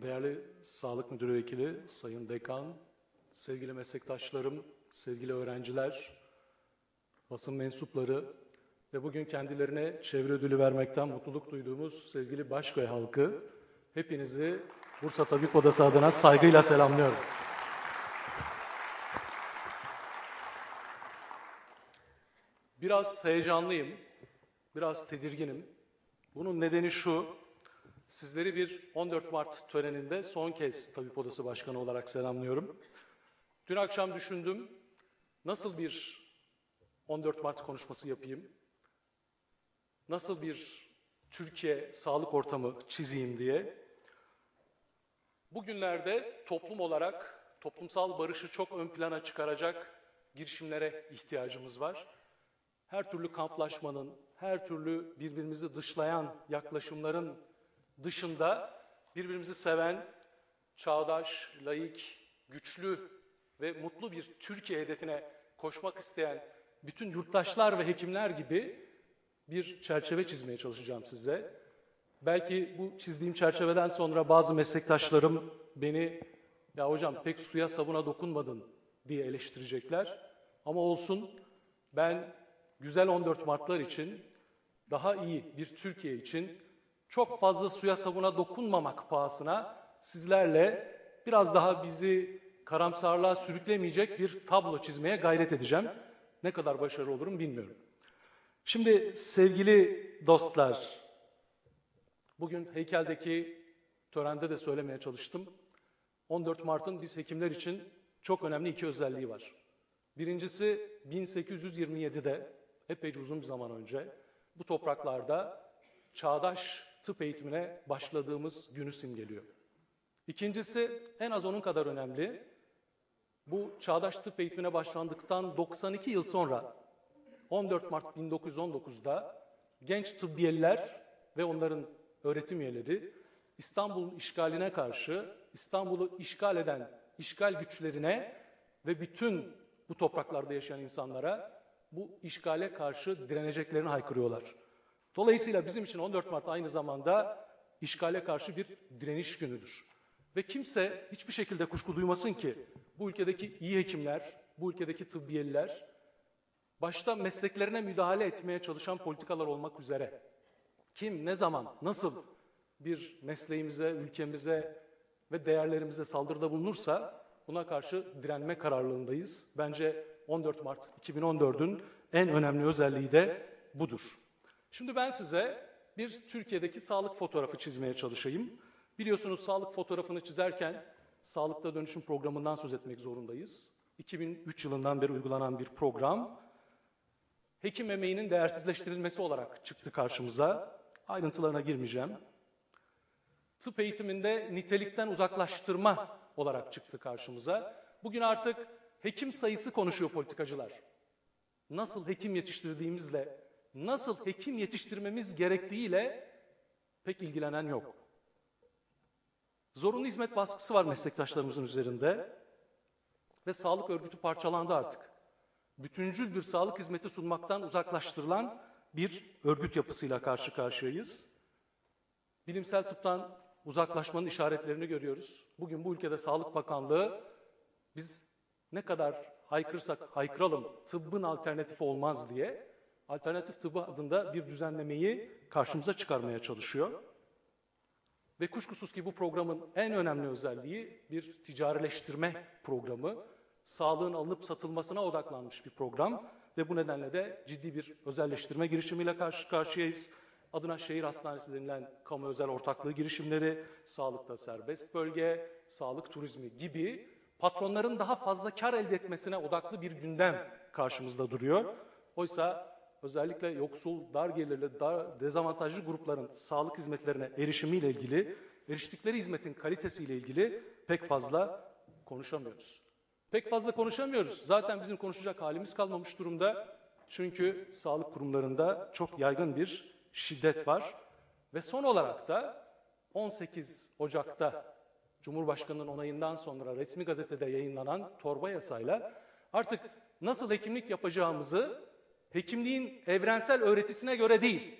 Değerli Sağlık Müdürü Vekili, Sayın Dekan, sevgili meslektaşlarım, sevgili öğrenciler, basın mensupları ve bugün kendilerine çevre ödülü vermekten mutluluk duyduğumuz sevgili Başköy halkı, hepinizi Bursa Tabip Odası adına saygıyla selamlıyorum. Biraz heyecanlıyım, biraz tedirginim. Bunun nedeni şu, sizleri bir 14 Mart töreninde son kez Tabip Odası Başkanı olarak selamlıyorum. Dün akşam düşündüm, nasıl bir 14 Mart konuşması yapayım, nasıl bir Türkiye sağlık ortamı çizeyim diye. Bugünlerde toplum olarak toplumsal barışı çok ön plana çıkaracak girişimlere ihtiyacımız var her türlü kamplaşmanın, her türlü birbirimizi dışlayan yaklaşımların dışında birbirimizi seven, çağdaş, laik, güçlü ve mutlu bir Türkiye hedefine koşmak isteyen bütün yurttaşlar ve hekimler gibi bir çerçeve çizmeye çalışacağım size. Belki bu çizdiğim çerçeveden sonra bazı meslektaşlarım beni ya hocam pek suya sabuna dokunmadın diye eleştirecekler. Ama olsun ben güzel 14 Martlar için, daha iyi bir Türkiye için çok fazla suya sabuna dokunmamak pahasına sizlerle biraz daha bizi karamsarlığa sürüklemeyecek bir tablo çizmeye gayret edeceğim. Ne kadar başarılı olurum bilmiyorum. Şimdi sevgili dostlar, bugün heykeldeki törende de söylemeye çalıştım. 14 Mart'ın biz hekimler için çok önemli iki özelliği var. Birincisi 1827'de epeyce uzun bir zaman önce bu topraklarda çağdaş tıp eğitimine başladığımız günü simgeliyor. İkincisi en az onun kadar önemli. Bu çağdaş tıp eğitimine başlandıktan 92 yıl sonra 14 Mart 1919'da genç tıbbiyeliler ve onların öğretim üyeleri İstanbul'un işgaline karşı İstanbul'u işgal eden işgal güçlerine ve bütün bu topraklarda yaşayan insanlara bu işgale karşı direneceklerini haykırıyorlar. Dolayısıyla bizim için 14 Mart aynı zamanda işgale karşı bir direniş günüdür. Ve kimse hiçbir şekilde kuşku duymasın ki bu ülkedeki iyi hekimler, bu ülkedeki tıbbiyeliler başta mesleklerine müdahale etmeye çalışan politikalar olmak üzere kim, ne zaman, nasıl bir mesleğimize, ülkemize ve değerlerimize saldırıda bulunursa buna karşı direnme kararlılığındayız. Bence 14 Mart 2014'ün en önemli özelliği de budur. Şimdi ben size bir Türkiye'deki sağlık fotoğrafı çizmeye çalışayım. Biliyorsunuz sağlık fotoğrafını çizerken Sağlıkta Dönüşüm Programı'ndan söz etmek zorundayız. 2003 yılından beri uygulanan bir program. Hekim emeğinin değersizleştirilmesi olarak çıktı karşımıza. Ayrıntılarına girmeyeceğim. Tıp eğitiminde nitelikten uzaklaştırma olarak çıktı karşımıza. Bugün artık hekim sayısı konuşuyor politikacılar. Nasıl hekim yetiştirdiğimizle, nasıl hekim yetiştirmemiz gerektiğiyle pek ilgilenen yok. Zorunlu hizmet baskısı var meslektaşlarımızın üzerinde ve sağlık örgütü parçalandı artık. Bütüncül bir sağlık hizmeti sunmaktan uzaklaştırılan bir örgüt yapısıyla karşı karşıyayız. Bilimsel tıptan uzaklaşmanın işaretlerini görüyoruz. Bugün bu ülkede Sağlık Bakanlığı biz ne kadar haykırsak haykıralım tıbbın alternatifi olmaz diye alternatif tıbbı adında bir düzenlemeyi karşımıza çıkarmaya çalışıyor. Ve kuşkusuz ki bu programın en önemli özelliği bir ticarileştirme programı. Sağlığın alınıp satılmasına odaklanmış bir program ve bu nedenle de ciddi bir özelleştirme girişimiyle karşı karşıyayız. Adına şehir hastanesi denilen kamu özel ortaklığı girişimleri, sağlıkta serbest bölge, sağlık turizmi gibi patronların daha fazla kar elde etmesine odaklı bir gündem karşımızda duruyor. Oysa özellikle yoksul, dar gelirli, dar, dezavantajlı grupların sağlık hizmetlerine erişimiyle ilgili, eriştikleri hizmetin kalitesiyle ilgili pek fazla konuşamıyoruz. Pek fazla konuşamıyoruz. Zaten bizim konuşacak halimiz kalmamış durumda. Çünkü sağlık kurumlarında çok yaygın bir şiddet var. Ve son olarak da 18 Ocak'ta Cumhurbaşkanı'nın onayından sonra resmi gazetede yayınlanan torba yasayla artık nasıl hekimlik yapacağımızı hekimliğin evrensel öğretisine göre değil,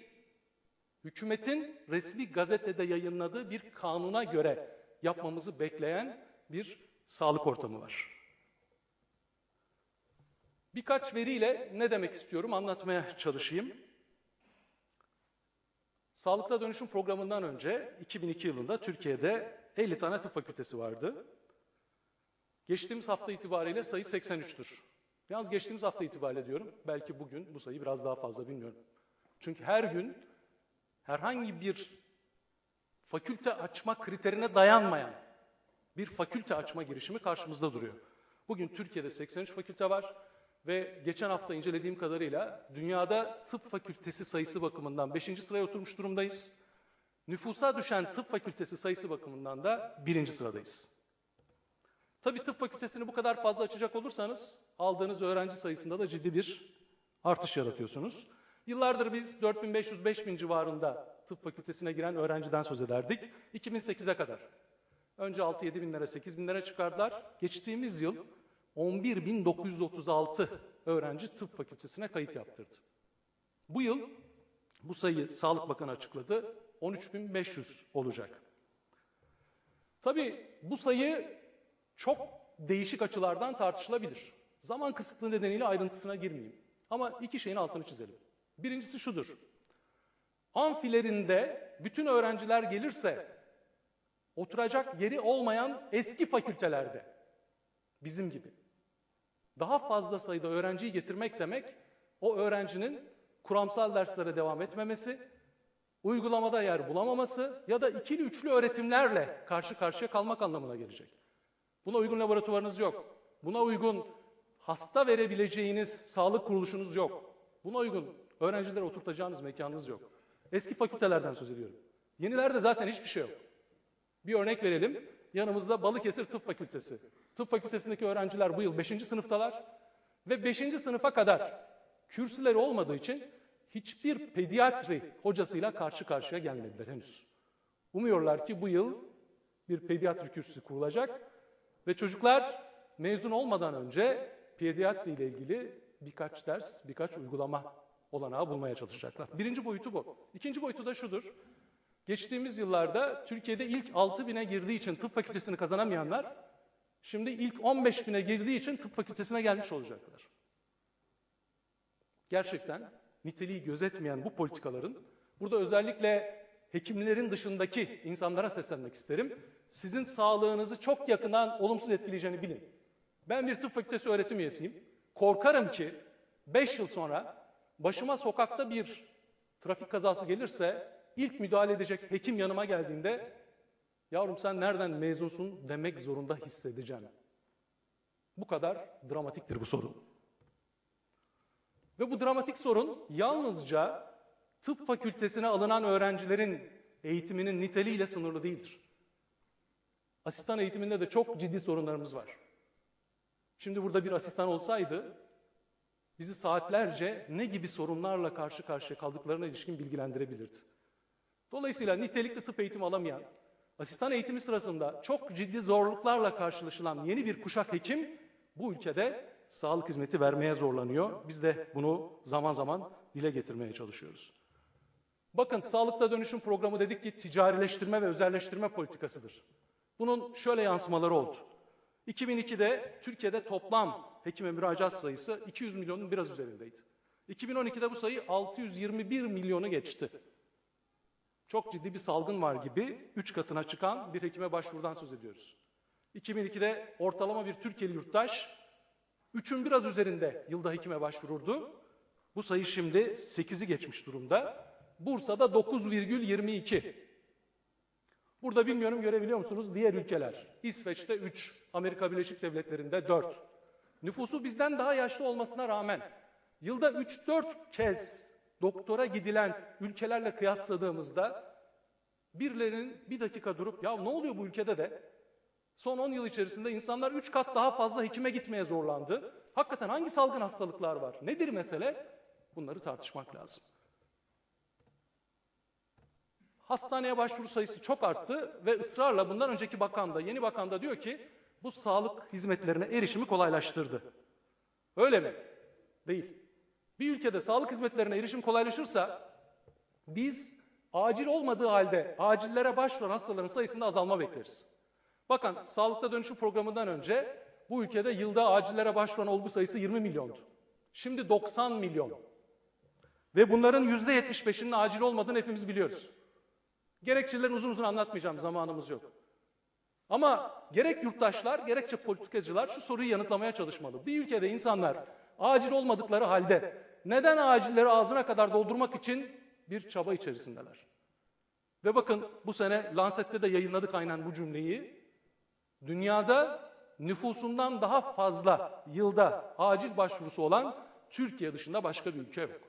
hükümetin resmi gazetede yayınladığı bir kanuna göre yapmamızı bekleyen bir sağlık ortamı var. Birkaç veriyle ne demek istiyorum anlatmaya çalışayım. Sağlıkla Dönüşüm Programı'ndan önce 2002 yılında Türkiye'de 50 tane tıp fakültesi vardı. Geçtiğimiz hafta itibariyle sayı 83'tür. Yalnız geçtiğimiz hafta itibariyle diyorum. Belki bugün bu sayı biraz daha fazla bilmiyorum. Çünkü her gün herhangi bir fakülte açma kriterine dayanmayan bir fakülte açma girişimi karşımızda duruyor. Bugün Türkiye'de 83 fakülte var ve geçen hafta incelediğim kadarıyla dünyada tıp fakültesi sayısı bakımından 5. sıraya oturmuş durumdayız. Nüfusa düşen tıp fakültesi sayısı bakımından da 1. sıradayız. Tabii tıp fakültesini bu kadar fazla açacak olursanız aldığınız öğrenci sayısında da ciddi bir artış yaratıyorsunuz. Yıllardır biz 4500-5000 civarında tıp fakültesine giren öğrenciden söz ederdik. 2008'e kadar. Önce 6-7 binlere, 8 binlere çıkardılar. Geçtiğimiz yıl 11.936 öğrenci tıp fakültesine kayıt yaptırdı. Bu yıl bu sayı Sağlık Bakanı açıkladı. 13.500 olacak. Tabii bu sayı çok değişik açılardan tartışılabilir. Zaman kısıtlı nedeniyle ayrıntısına girmeyeyim. Ama iki şeyin altını çizelim. Birincisi şudur. Amfilerinde bütün öğrenciler gelirse oturacak yeri olmayan eski fakültelerde bizim gibi daha fazla sayıda öğrenciyi getirmek demek o öğrencinin kuramsal derslere devam etmemesi, uygulamada yer bulamaması ya da ikili üçlü öğretimlerle karşı karşıya kalmak anlamına gelecek. Buna uygun laboratuvarınız yok. Buna uygun hasta verebileceğiniz sağlık kuruluşunuz yok. Buna uygun öğrencilere oturtacağınız mekanınız yok. Eski fakültelerden söz ediyorum. Yenilerde zaten hiçbir şey yok. Bir örnek verelim. Yanımızda Balıkesir Tıp Fakültesi. Tıp Fakültesindeki öğrenciler bu yıl 5. sınıftalar ve 5. sınıfa kadar kürsüleri olmadığı için hiçbir pediatri hocasıyla karşı karşıya gelmediler henüz. Umuyorlar ki bu yıl bir pediatri kürsüsü kurulacak ve çocuklar mezun olmadan önce pediatri ile ilgili birkaç ders, birkaç uygulama olanağı bulmaya çalışacaklar. Birinci boyutu bu. İkinci boyutu da şudur. Geçtiğimiz yıllarda Türkiye'de ilk 6 bine girdiği için tıp fakültesini kazanamayanlar şimdi ilk 15 bine girdiği için tıp fakültesine gelmiş olacaklar. Gerçekten niteliği gözetmeyen bu politikaların burada özellikle hekimlerin dışındaki insanlara seslenmek isterim. Sizin sağlığınızı çok yakından olumsuz etkileyeceğini bilin. Ben bir tıp fakültesi öğretim üyesiyim. Korkarım ki 5 yıl sonra başıma sokakta bir trafik kazası gelirse ilk müdahale edecek hekim yanıma geldiğinde yavrum sen nereden mezunsun demek zorunda hissedeceğim. Bu kadar dramatiktir bu sorun. Ve bu dramatik sorun yalnızca tıp fakültesine alınan öğrencilerin eğitiminin niteliğiyle sınırlı değildir. Asistan eğitiminde de çok ciddi sorunlarımız var. Şimdi burada bir asistan olsaydı bizi saatlerce ne gibi sorunlarla karşı karşıya kaldıklarına ilişkin bilgilendirebilirdi. Dolayısıyla nitelikli tıp eğitimi alamayan, asistan eğitimi sırasında çok ciddi zorluklarla karşılaşılan yeni bir kuşak hekim bu ülkede sağlık hizmeti vermeye zorlanıyor. Biz de bunu zaman zaman dile getirmeye çalışıyoruz. Bakın sağlıkta dönüşüm programı dedik ki ticarileştirme ve özelleştirme politikasıdır. Bunun şöyle yansımaları oldu. 2002'de Türkiye'de toplam hekime müracaat sayısı 200 milyonun biraz üzerindeydi. 2012'de bu sayı 621 milyonu geçti. Çok ciddi bir salgın var gibi 3 katına çıkan bir hekime başvurudan söz ediyoruz. 2002'de ortalama bir Türkiye'li yurttaş 3'ün biraz üzerinde yılda hekime başvururdu. Bu sayı şimdi 8'i geçmiş durumda. Bursa'da 9,22. Burada bilmiyorum görebiliyor musunuz diğer ülkeler. İsveç'te 3, Amerika Birleşik Devletleri'nde 4. Nüfusu bizden daha yaşlı olmasına rağmen yılda 3-4 kez doktora gidilen ülkelerle kıyasladığımızda birilerinin bir dakika durup ya ne oluyor bu ülkede de son 10 yıl içerisinde insanlar 3 kat daha fazla hekime gitmeye zorlandı. Hakikaten hangi salgın hastalıklar var? Nedir mesele? Bunları tartışmak lazım. Hastaneye başvuru sayısı çok arttı ve ısrarla bundan önceki bakan da yeni bakan da diyor ki bu sağlık hizmetlerine erişimi kolaylaştırdı. Öyle mi? Değil. Bir ülkede sağlık hizmetlerine erişim kolaylaşırsa biz acil olmadığı halde acillere başvuran hastaların sayısında azalma bekleriz. Bakın sağlıkta dönüşüm programından önce bu ülkede yılda acillere başvuran olgu sayısı 20 milyondu. Şimdi 90 milyon. Ve bunların %75'inin acil olmadığını hepimiz biliyoruz. Gerekçelerini uzun uzun anlatmayacağım, zamanımız yok. Ama gerek yurttaşlar gerekçe politikacılar şu soruyu yanıtlamaya çalışmalı. Bir ülkede insanlar acil olmadıkları halde neden acilleri ağzına kadar doldurmak için bir çaba içerisindeler? Ve bakın bu sene Lancet'te de yayınladık aynen bu cümleyi. Dünyada nüfusundan daha fazla yılda acil başvurusu olan Türkiye dışında başka bir ülke yok.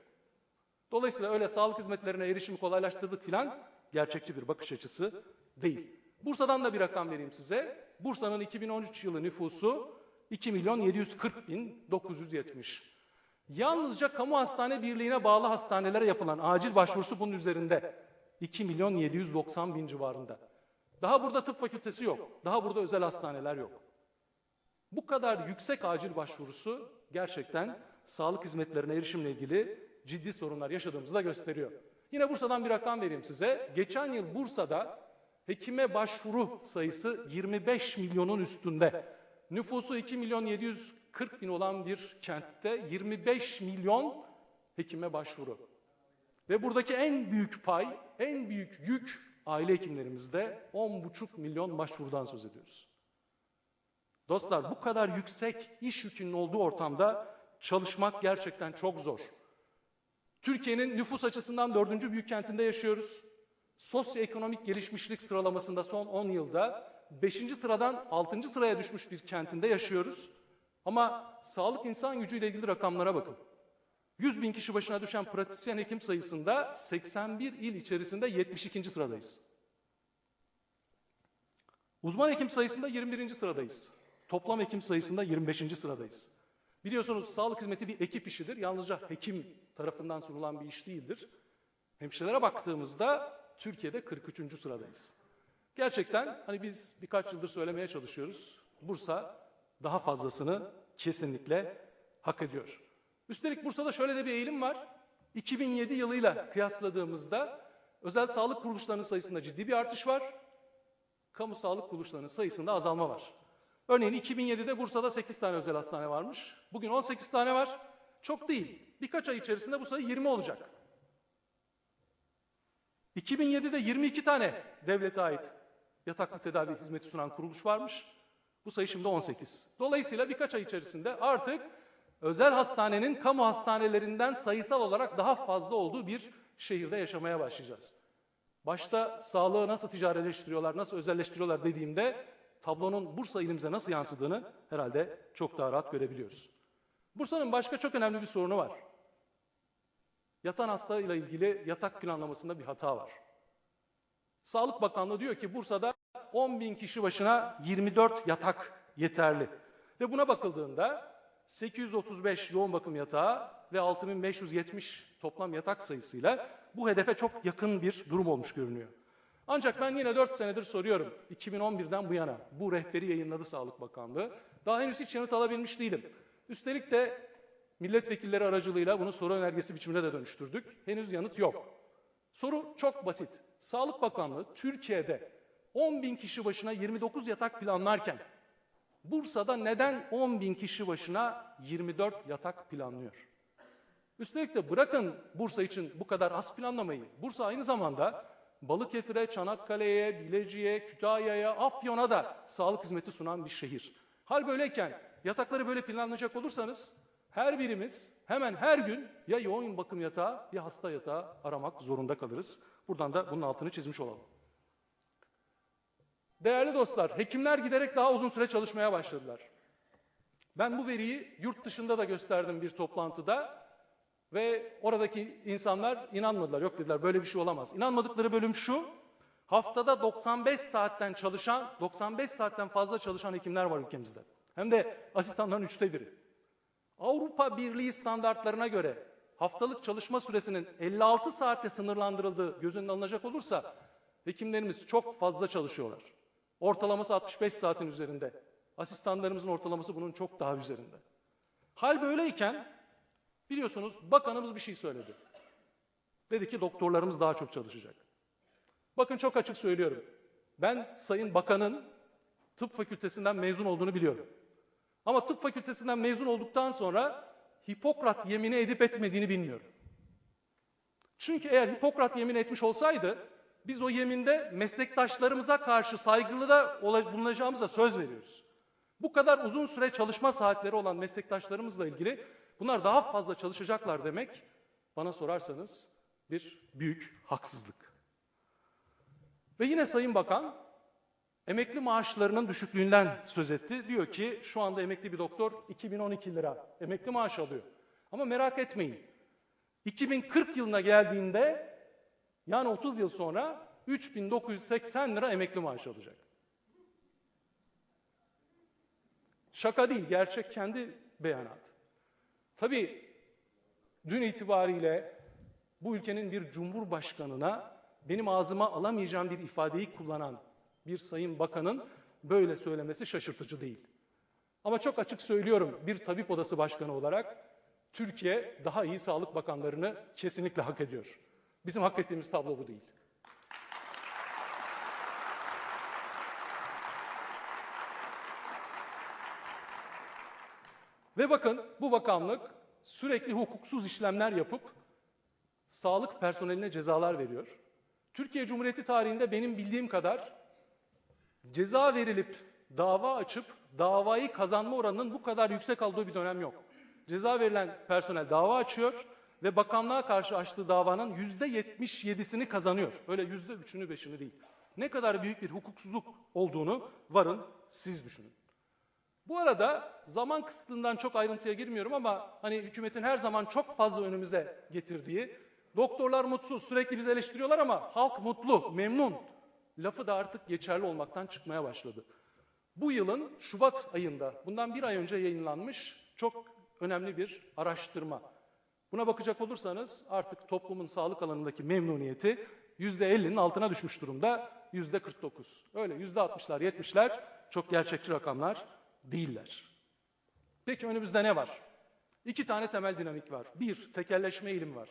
Dolayısıyla öyle sağlık hizmetlerine erişimi kolaylaştırdık filan gerçekçi bir bakış açısı değil. Bursa'dan da bir rakam vereyim size. Bursa'nın 2013 yılı nüfusu 2 milyon 740 bin 970. Yalnızca kamu hastane birliğine bağlı hastanelere yapılan acil başvurusu bunun üzerinde. 2 milyon 790 bin civarında. Daha burada tıp fakültesi yok. Daha burada özel hastaneler yok. Bu kadar yüksek acil başvurusu gerçekten sağlık hizmetlerine erişimle ilgili ciddi sorunlar yaşadığımızı da gösteriyor. Yine Bursa'dan bir rakam vereyim size. Geçen yıl Bursa'da hekime başvuru sayısı 25 milyonun üstünde. Nüfusu 2 milyon 740 bin olan bir kentte 25 milyon hekime başvuru. Ve buradaki en büyük pay, en büyük yük aile hekimlerimizde 10,5 milyon başvurudan söz ediyoruz. Dostlar bu kadar yüksek iş yükünün olduğu ortamda çalışmak gerçekten çok zor. Türkiye'nin nüfus açısından dördüncü büyük kentinde yaşıyoruz. Sosyoekonomik gelişmişlik sıralamasında son 10 yılda 5. sıradan 6. sıraya düşmüş bir kentinde yaşıyoruz. Ama sağlık insan gücüyle ilgili rakamlara bakın. 100 bin kişi başına düşen pratisyen hekim sayısında 81 il içerisinde 72. sıradayız. Uzman hekim sayısında 21. sıradayız. Toplam hekim sayısında 25. sıradayız. Biliyorsunuz sağlık hizmeti bir ekip işidir. Yalnızca hekim tarafından sunulan bir iş değildir. Hemşirelere baktığımızda Türkiye'de 43. sıradayız. Gerçekten hani biz birkaç yıldır söylemeye çalışıyoruz. Bursa daha fazlasını kesinlikle hak ediyor. Üstelik Bursa'da şöyle de bir eğilim var. 2007 yılıyla kıyasladığımızda özel sağlık kuruluşlarının sayısında ciddi bir artış var. Kamu sağlık kuruluşlarının sayısında azalma var. Örneğin 2007'de Bursa'da 8 tane özel hastane varmış. Bugün 18 tane var. Çok değil. Birkaç ay içerisinde bu sayı 20 olacak. 2007'de 22 tane devlete ait yataklı tedavi hizmeti sunan kuruluş varmış. Bu sayı şimdi 18. Dolayısıyla birkaç ay içerisinde artık özel hastanenin kamu hastanelerinden sayısal olarak daha fazla olduğu bir şehirde yaşamaya başlayacağız. Başta sağlığı nasıl ticaretleştiriyorlar, nasıl özelleştiriyorlar dediğimde tablonun Bursa ilimize nasıl yansıdığını herhalde çok daha rahat görebiliyoruz. Bursa'nın başka çok önemli bir sorunu var. Yatan hasta ile ilgili yatak planlamasında bir hata var. Sağlık Bakanlığı diyor ki Bursa'da 10 bin kişi başına 24 yatak yeterli. Ve buna bakıldığında 835 yoğun bakım yatağı ve 6570 toplam yatak sayısıyla bu hedefe çok yakın bir durum olmuş görünüyor. Ancak ben yine 4 senedir soruyorum. 2011'den bu yana bu rehberi yayınladı Sağlık Bakanlığı. Daha henüz hiç yanıt alabilmiş değilim. Üstelik de milletvekilleri aracılığıyla bunu soru önergesi biçimine de dönüştürdük. Henüz yanıt yok. Soru çok basit. Sağlık Bakanlığı Türkiye'de 10 bin kişi başına 29 yatak planlarken Bursa'da neden 10 bin kişi başına 24 yatak planlıyor? Üstelik de bırakın Bursa için bu kadar az planlamayı. Bursa aynı zamanda Balıkesir'e, Çanakkale'ye, Bilecik'e, Kütahya'ya, Afyon'a da sağlık hizmeti sunan bir şehir. Hal böyleyken yatakları böyle planlayacak olursanız her birimiz hemen her gün ya yoğun bakım yatağı ya hasta yatağı aramak zorunda kalırız. Buradan da bunun altını çizmiş olalım. Değerli dostlar, hekimler giderek daha uzun süre çalışmaya başladılar. Ben bu veriyi yurt dışında da gösterdim bir toplantıda ve oradaki insanlar inanmadılar. Yok dediler böyle bir şey olamaz. İnanmadıkları bölüm şu. Haftada 95 saatten çalışan, 95 saatten fazla çalışan hekimler var ülkemizde. Hem de asistanların üçte biri. Avrupa Birliği standartlarına göre haftalık çalışma süresinin 56 saatte sınırlandırıldığı göz önüne alınacak olursa hekimlerimiz çok fazla çalışıyorlar. Ortalaması 65 saatin üzerinde. Asistanlarımızın ortalaması bunun çok daha üzerinde. Hal böyleyken biliyorsunuz bakanımız bir şey söyledi. Dedi ki doktorlarımız daha çok çalışacak. Bakın çok açık söylüyorum. Ben Sayın Bakan'ın tıp fakültesinden mezun olduğunu biliyorum. Ama tıp fakültesinden mezun olduktan sonra Hipokrat yemini edip etmediğini bilmiyorum. Çünkü eğer Hipokrat yemin etmiş olsaydı biz o yeminde meslektaşlarımıza karşı saygılı da bulunacağımıza söz veriyoruz. Bu kadar uzun süre çalışma saatleri olan meslektaşlarımızla ilgili bunlar daha fazla çalışacaklar demek bana sorarsanız bir büyük haksızlık. Ve yine Sayın Bakan emekli maaşlarının düşüklüğünden söz etti. Diyor ki şu anda emekli bir doktor 2012 lira emekli maaş alıyor. Ama merak etmeyin. 2040 yılına geldiğinde yani 30 yıl sonra 3980 lira emekli maaş alacak. Şaka değil, gerçek kendi beyanatı. Tabii dün itibariyle bu ülkenin bir cumhurbaşkanına benim ağzıma alamayacağım bir ifadeyi kullanan bir sayın bakanın böyle söylemesi şaşırtıcı değil. Ama çok açık söylüyorum bir tabip odası başkanı olarak Türkiye daha iyi sağlık bakanlarını kesinlikle hak ediyor. Bizim hak ettiğimiz tablo bu değil. Ve bakın bu bakanlık sürekli hukuksuz işlemler yapıp sağlık personeline cezalar veriyor. Türkiye Cumhuriyeti tarihinde benim bildiğim kadar ceza verilip dava açıp davayı kazanma oranının bu kadar yüksek olduğu bir dönem yok. Ceza verilen personel dava açıyor ve bakanlığa karşı açtığı davanın yüzde yetmiş yedisini kazanıyor. Öyle yüzde üçünü beşini değil. Ne kadar büyük bir hukuksuzluk olduğunu varın siz düşünün. Bu arada zaman kısıtlığından çok ayrıntıya girmiyorum ama hani hükümetin her zaman çok fazla önümüze getirdiği doktorlar mutsuz sürekli bizi eleştiriyorlar ama halk mutlu, memnun lafı da artık geçerli olmaktan çıkmaya başladı. Bu yılın Şubat ayında bundan bir ay önce yayınlanmış çok önemli bir araştırma. Buna bakacak olursanız artık toplumun sağlık alanındaki memnuniyeti %50'nin altına düşmüş durumda. %49. Öyle %60'lar, 70'ler çok gerçekçi rakamlar değiller. Peki önümüzde ne var? İki tane temel dinamik var. Bir, tekelleşme eğilimi var.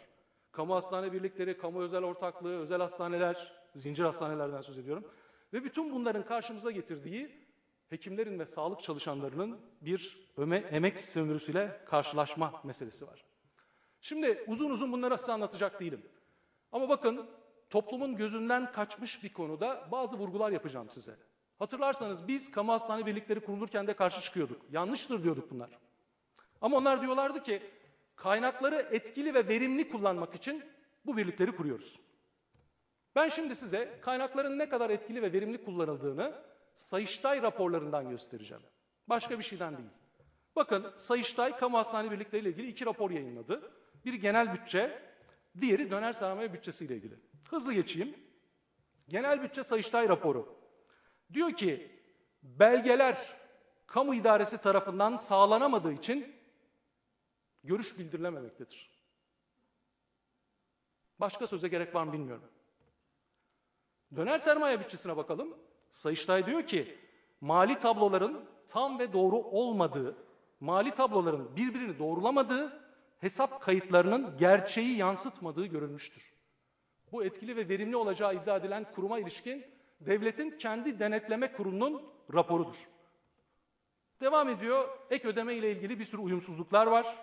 Kamu hastane birlikleri, kamu özel ortaklığı, özel hastaneler, zincir hastanelerden söz ediyorum. Ve bütün bunların karşımıza getirdiği hekimlerin ve sağlık çalışanlarının bir öme, emek sömürüsüyle karşılaşma meselesi var. Şimdi uzun uzun bunları size anlatacak değilim. Ama bakın toplumun gözünden kaçmış bir konuda bazı vurgular yapacağım size. Hatırlarsanız biz kamu hastane birlikleri kurulurken de karşı çıkıyorduk. Yanlıştır diyorduk bunlar. Ama onlar diyorlardı ki kaynakları etkili ve verimli kullanmak için bu birlikleri kuruyoruz. Ben şimdi size kaynakların ne kadar etkili ve verimli kullanıldığını Sayıştay raporlarından göstereceğim. Başka bir şeyden değil. Bakın Sayıştay kamu hastane birlikleriyle ilgili iki rapor yayınladı. Biri genel bütçe, diğeri döner sermaye bütçesiyle ilgili. Hızlı geçeyim. Genel bütçe Sayıştay raporu. Diyor ki belgeler kamu idaresi tarafından sağlanamadığı için görüş bildirilememektedir. Başka söze gerek var mı bilmiyorum. Döner sermaye bütçesine bakalım. Sayıştay diyor ki mali tabloların tam ve doğru olmadığı, mali tabloların birbirini doğrulamadığı, hesap kayıtlarının gerçeği yansıtmadığı görülmüştür. Bu etkili ve verimli olacağı iddia edilen kuruma ilişkin devletin kendi denetleme kurulunun raporudur. Devam ediyor. Ek ödeme ile ilgili bir sürü uyumsuzluklar var.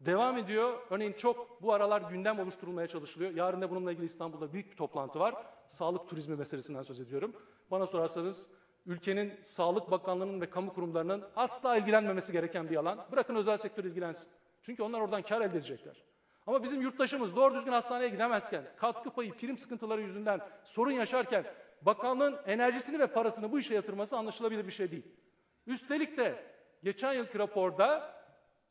Devam ediyor. Örneğin çok bu aralar gündem oluşturulmaya çalışılıyor. Yarın da bununla ilgili İstanbul'da büyük bir toplantı var. Sağlık turizmi meselesinden söz ediyorum. Bana sorarsanız ülkenin Sağlık Bakanlığı'nın ve kamu kurumlarının asla ilgilenmemesi gereken bir alan. Bırakın özel sektör ilgilensin. Çünkü onlar oradan kar elde edecekler. Ama bizim yurttaşımız doğru düzgün hastaneye gidemezken, katkı payı, prim sıkıntıları yüzünden sorun yaşarken bakanlığın enerjisini ve parasını bu işe yatırması anlaşılabilir bir şey değil. Üstelik de geçen yılki raporda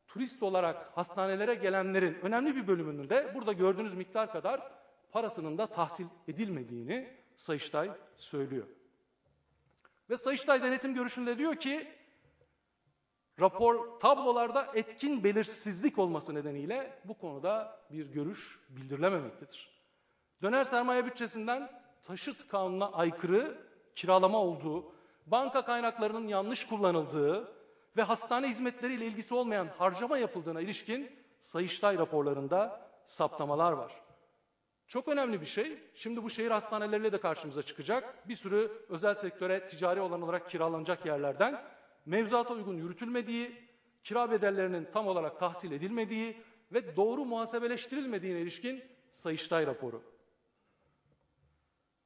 turist olarak hastanelere gelenlerin önemli bir bölümünün de burada gördüğünüz miktar kadar parasının da tahsil edilmediğini Sayıştay söylüyor. Ve Sayıştay denetim görüşünde diyor ki rapor tablolarda etkin belirsizlik olması nedeniyle bu konuda bir görüş bildirilememektedir. Döner sermaye bütçesinden taşıt kanununa aykırı kiralama olduğu, banka kaynaklarının yanlış kullanıldığı ve hastane hizmetleriyle ilgisi olmayan harcama yapıldığına ilişkin Sayıştay raporlarında saptamalar var. Çok önemli bir şey. Şimdi bu şehir hastaneleriyle de karşımıza çıkacak. Bir sürü özel sektöre ticari olan olarak kiralanacak yerlerden mevzuata uygun yürütülmediği, kira bedellerinin tam olarak tahsil edilmediği ve doğru muhasebeleştirilmediğine ilişkin Sayıştay raporu.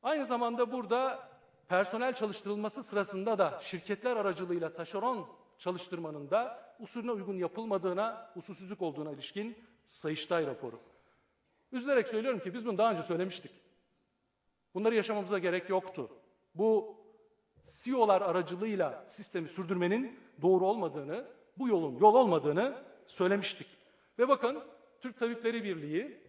Aynı zamanda burada personel çalıştırılması sırasında da şirketler aracılığıyla taşeron çalıştırmanın da usulüne uygun yapılmadığına, usulsüzlük olduğuna ilişkin Sayıştay raporu. Üzülerek söylüyorum ki biz bunu daha önce söylemiştik. Bunları yaşamamıza gerek yoktu. Bu CEO'lar aracılığıyla sistemi sürdürmenin doğru olmadığını, bu yolun yol olmadığını söylemiştik. Ve bakın Türk Tabipleri Birliği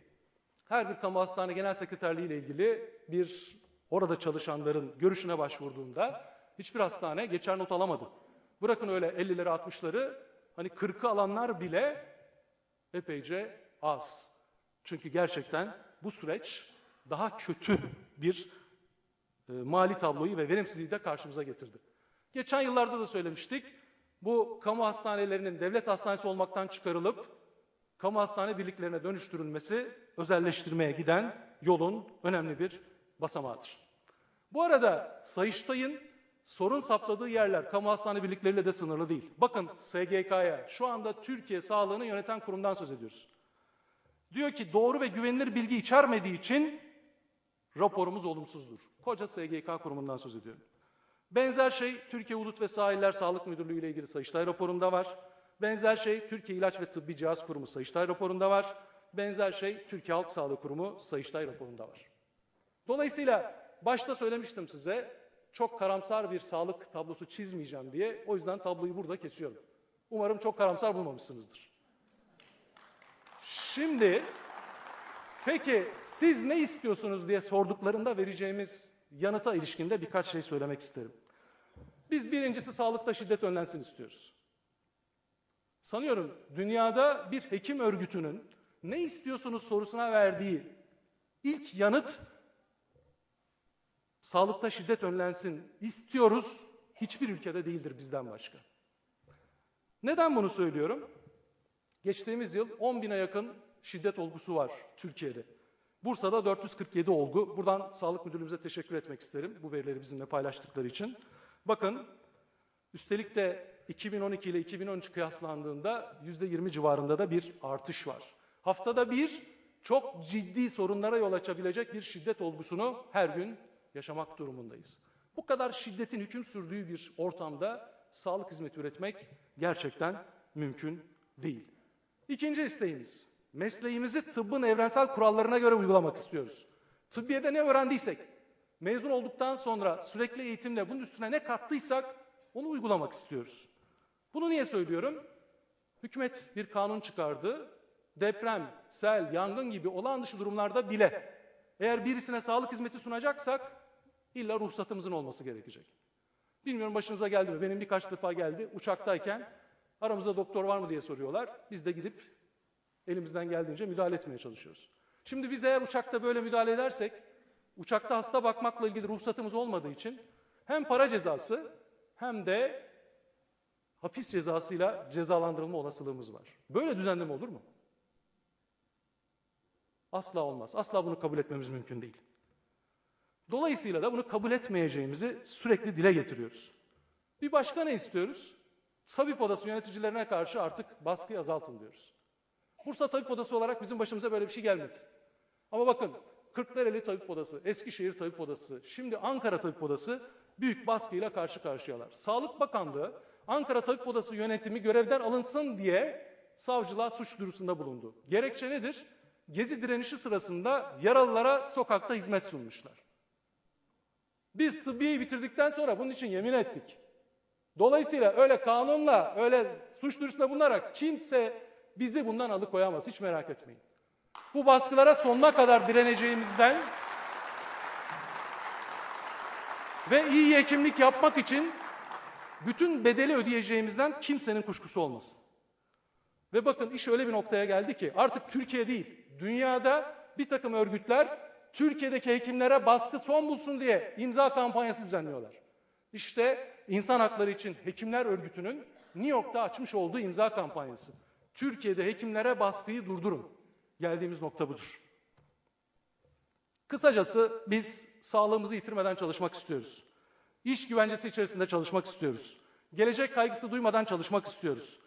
her bir kamu hastane genel sekreterliği ile ilgili bir orada çalışanların görüşüne başvurduğunda hiçbir hastane geçer not alamadı. Bırakın öyle 50'leri 60'ları hani 40'ı alanlar bile epeyce az. Çünkü gerçekten bu süreç daha kötü bir e, mali tabloyu ve verimsizliği de karşımıza getirdi. Geçen yıllarda da söylemiştik. Bu kamu hastanelerinin devlet hastanesi olmaktan çıkarılıp kamu hastane birliklerine dönüştürülmesi özelleştirmeye giden yolun önemli bir basamağıdır. Bu arada Sayıştay'ın sorun saptadığı yerler kamu hastane birlikleriyle de sınırlı değil. Bakın SGK'ya şu anda Türkiye Sağlığını Yöneten Kurum'dan söz ediyoruz. Diyor ki doğru ve güvenilir bilgi içermediği için raporumuz olumsuzdur. Koca SGK kurumundan söz ediyorum. Benzer şey Türkiye Hudut ve Sahiller Sağlık Müdürlüğü ile ilgili Sayıştay raporunda var. Benzer şey Türkiye İlaç ve Tıbbi Cihaz Kurumu Sayıştay raporunda var. Benzer şey Türkiye Halk Sağlığı Kurumu Sayıştay raporunda var. Dolayısıyla başta söylemiştim size çok karamsar bir sağlık tablosu çizmeyeceğim diye. O yüzden tabloyu burada kesiyorum. Umarım çok karamsar bulmamışsınızdır. Şimdi peki siz ne istiyorsunuz diye sorduklarında vereceğimiz yanıta ilişkinde birkaç şey söylemek isterim. Biz birincisi sağlıkta şiddet önlensin istiyoruz. Sanıyorum dünyada bir hekim örgütünün ne istiyorsunuz sorusuna verdiği ilk yanıt sağlıkta şiddet önlensin istiyoruz hiçbir ülkede değildir bizden başka. Neden bunu söylüyorum? Geçtiğimiz yıl 10 bine yakın şiddet olgusu var Türkiye'de. Bursa'da 447 olgu. Buradan Sağlık Müdürlüğümüze teşekkür etmek isterim bu verileri bizimle paylaştıkları için. Bakın üstelik de 2012 ile 2013 kıyaslandığında %20 civarında da bir artış var. Haftada bir çok ciddi sorunlara yol açabilecek bir şiddet olgusunu her gün yaşamak durumundayız. Bu kadar şiddetin hüküm sürdüğü bir ortamda sağlık hizmeti üretmek gerçekten mümkün değil. İkinci isteğimiz, mesleğimizi tıbbın evrensel kurallarına göre uygulamak istiyoruz. Tıbbiyede ne öğrendiysek, mezun olduktan sonra sürekli eğitimle bunun üstüne ne kattıysak onu uygulamak istiyoruz. Bunu niye söylüyorum? Hükümet bir kanun çıkardı. Deprem, sel, yangın gibi olağan dışı durumlarda bile eğer birisine sağlık hizmeti sunacaksak illa ruhsatımızın olması gerekecek. Bilmiyorum başınıza geldi mi? Benim birkaç defa geldi. Uçaktayken aramızda doktor var mı diye soruyorlar. Biz de gidip elimizden geldiğince müdahale etmeye çalışıyoruz. Şimdi biz eğer uçakta böyle müdahale edersek, uçakta hasta bakmakla ilgili ruhsatımız olmadığı için hem para cezası hem de hapis cezasıyla cezalandırılma olasılığımız var. Böyle düzenleme olur mu? Asla olmaz. Asla bunu kabul etmemiz mümkün değil. Dolayısıyla da bunu kabul etmeyeceğimizi sürekli dile getiriyoruz. Bir başka ne istiyoruz? Tabip Odası yöneticilerine karşı artık baskıyı azaltın diyoruz. Bursa Tabip Odası olarak bizim başımıza böyle bir şey gelmedi. Ama bakın Kırklareli Tabip Odası, Eskişehir Tabip Odası, şimdi Ankara Tabip Odası büyük baskıyla karşı karşıyalar. Sağlık Bakanlığı Ankara Tabip Odası yönetimi görevden alınsın diye savcılığa suç duyurusunda bulundu. Gerekçe nedir? Gezi direnişi sırasında yaralılara sokakta hizmet sunmuşlar. Biz tıbbiyeyi bitirdikten sonra bunun için yemin ettik. Dolayısıyla öyle kanunla, öyle suç duyurusunda bulunarak kimse bizi bundan alıkoyamaz. Hiç merak etmeyin. Bu baskılara sonuna kadar direneceğimizden ve iyi hekimlik yapmak için bütün bedeli ödeyeceğimizden kimsenin kuşkusu olmasın. Ve bakın iş öyle bir noktaya geldi ki artık Türkiye değil, dünyada bir takım örgütler Türkiye'deki hekimlere baskı son bulsun diye imza kampanyası düzenliyorlar. İşte İnsan Hakları için Hekimler Örgütü'nün New York'ta açmış olduğu imza kampanyası. Türkiye'de hekimlere baskıyı durdurun. Geldiğimiz nokta budur. Kısacası biz sağlığımızı yitirmeden çalışmak istiyoruz. İş güvencesi içerisinde çalışmak istiyoruz. Gelecek kaygısı duymadan çalışmak istiyoruz.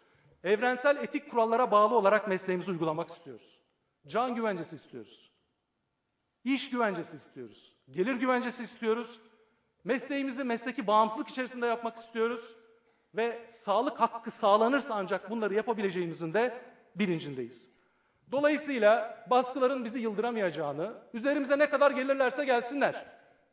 Evrensel etik kurallara bağlı olarak mesleğimizi uygulamak istiyoruz. Can güvencesi istiyoruz. İş güvencesi istiyoruz. Gelir güvencesi istiyoruz. Mesleğimizi mesleki bağımsızlık içerisinde yapmak istiyoruz. Ve sağlık hakkı sağlanırsa ancak bunları yapabileceğimizin de bilincindeyiz. Dolayısıyla baskıların bizi yıldıramayacağını, üzerimize ne kadar gelirlerse gelsinler.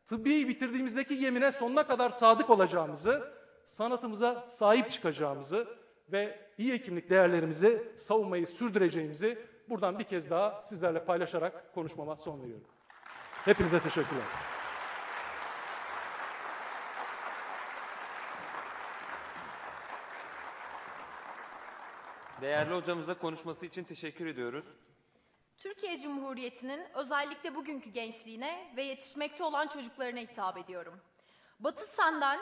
Tıbbiyi bitirdiğimizdeki yemine sonuna kadar sadık olacağımızı, sanatımıza sahip çıkacağımızı ve iyi hekimlik değerlerimizi savunmayı sürdüreceğimizi buradan bir kez daha sizlerle paylaşarak konuşmama son veriyorum. Hepinize teşekkürler. Değerli hocamıza konuşması için teşekkür ediyoruz. Türkiye Cumhuriyeti'nin özellikle bugünkü gençliğine ve yetişmekte olan çocuklarına hitap ediyorum. Batı senden